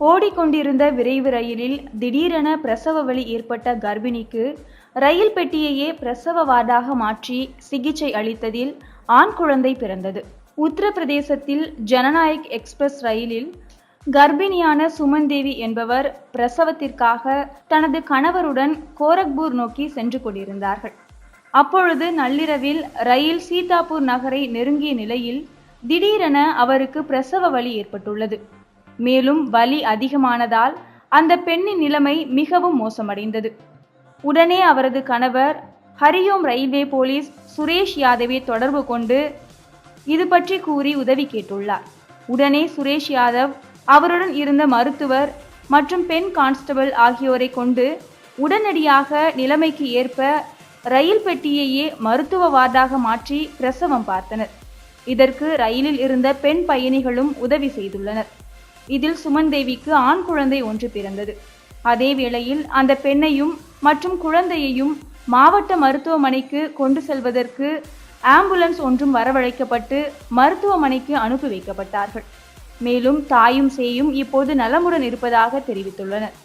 ஓடிக்கொண்டிருந்த விரைவு ரயிலில் திடீரென பிரசவ வலி ஏற்பட்ட கர்ப்பிணிக்கு ரயில் பெட்டியையே பிரசவ வார்டாக மாற்றி சிகிச்சை அளித்ததில் ஆண் குழந்தை பிறந்தது. உத்தரப்பிரதேசத்தில் ஜனநாயக் எக்ஸ்பிரஸ் ரயிலில் கர்ப்பிணியான சுமன் தேவி என்பவர் பிரசவத்திற்காக தனது கணவருடன் கோரக்பூர் நோக்கி சென்று கொண்டிருந்தார்கள். அப்பொழுது நள்ளிரவில் ரயில் சீதாப்பூர் நகரை நெருங்கிய நிலையில் திடீரென அவருக்கு பிரசவ வலி ஏற்பட்டுள்ளது. மேலும் வலி அதிகமானதால் அந்த பெண்ணின் நிலைமை மிகவும் மோசமடைந்தது. உடனே அவரது கணவர் ஹரியோம் ரயில்வே போலீஸ் சுரேஷ் யாதவை தொடர்பு கொண்டு இது பற்றி கூறி உதவி கேட்டுள்ளார். உடனே சுரேஷ் யாதவ் அவருடன் இருந்த மருத்துவர் மற்றும் பெண் கான்ஸ்டபிள் ஆகியோரை கொண்டு உடனடியாக நிலைமைக்கு ஏற்ப ரயில் பெட்டியையே மருத்துவ வார்டாக மாற்றி பிரசவம் பார்த்தனர். இதற்கு ரயிலில் இருந்த பெண் பயணிகளும் உதவி செய்துள்ளனர். இதில் சுமன் தேவிக்கு ஆண் குழந்தை ஒன்று பிறந்தது. அதே வேளையில் அந்த பெண்ணையும் மற்றும் குழந்தையையும் மாவட்ட மருத்துவமனைக்கு கொண்டு செல்வதற்கு ஆம்புலன்ஸ் ஒன்றும் வரவழைக்கப்பட்டு மருத்துவமனைக்கு அனுப்பி வைக்கப்பட்டார்கள். மேலும் தாயும் சேயும் இப்போது நலமுடன் இருப்பதாக தெரிவித்துள்ளனர்.